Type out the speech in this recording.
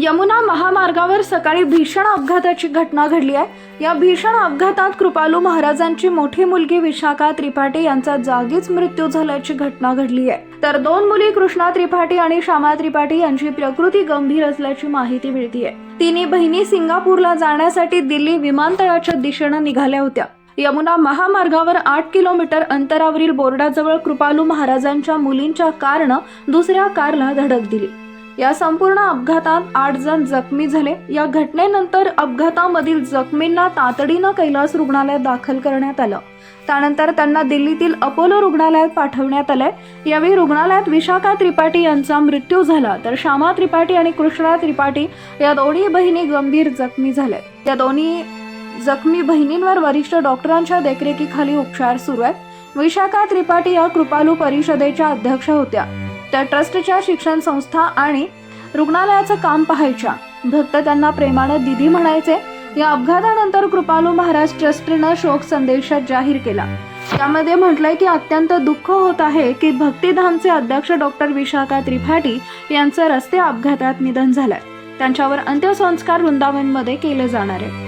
यमुना महामार्गावर सकाळी भीषण अपघाताची घटना घडली आहे. या भीषण अपघातात कृपालू महाराजांची मोठी मुलगी विशाखा त्रिपाठी यांचा जागीच मृत्यू झाल्याची घटना घडली आहे. तर दोन मुली कृष्णा त्रिपाठी आणि श्यामा त्रिपाठी यांची प्रकृती गंभीर असल्याची माहिती मिळतीये. तिन्ही बहिणी सिंगापूरला जाण्यासाठी दिल्ली विमानतळाच्या दिशेनं निघाल्या होत्या. यमुना महामार्गावर आठ किलोमीटर अंतरावरील बोर्डाजवळ कृपालू महाराजांच्या मुलींच्या कारनं दुसऱ्या कारला धडक दिली. या संपूर्ण अपघातात आठ जण जखमी झाले. या घटनेनंतर अपघातामधील जखमींना तातडीनं कैलास रुग्णालयात दाखल करण्यात आलं. त्यानंतर त्यांना दिल्लीतील अपोलो रुग्णालयात पाठवण्यात आलंय. यावेळी रुग्णालयात विशाखा त्रिपाठी यांचा मृत्यू झाला तर श्यामा त्रिपाठी आणि कृष्णा त्रिपाठी या दोन्ही बहिणी गंभीर जखमी झाल्या या दोन्ही जखमी बहिणींवर वरिष्ठ डॉक्टरांच्या देखरेखीखाली उपचार सुरू आहेत. विशाखा त्रिपाठी या कृपालू परिषदेच्या अध्यक्ष होत्या. त्या ट्रस्टच्या शिक्षण संस्था आणि रुग्णालयाचं काम पाहायच्या. भक्त त्यांना प्रेमानं दिदी म्हणायचे. या अपघातानंतर कृपालू महाराज ट्रस्टनं शोक संदेशात जाहीर केला. त्यामध्ये म्हटलंय की अत्यंत दुःख होत आहे की भक्तिधामचे अध्यक्ष डॉक्टर विशाखा त्रिपाठी यांचं रस्ते अपघातात निधन झालंय. त्यांच्यावर अंत्यसंस्कार वृंदावनमध्ये केले जाणार आहे.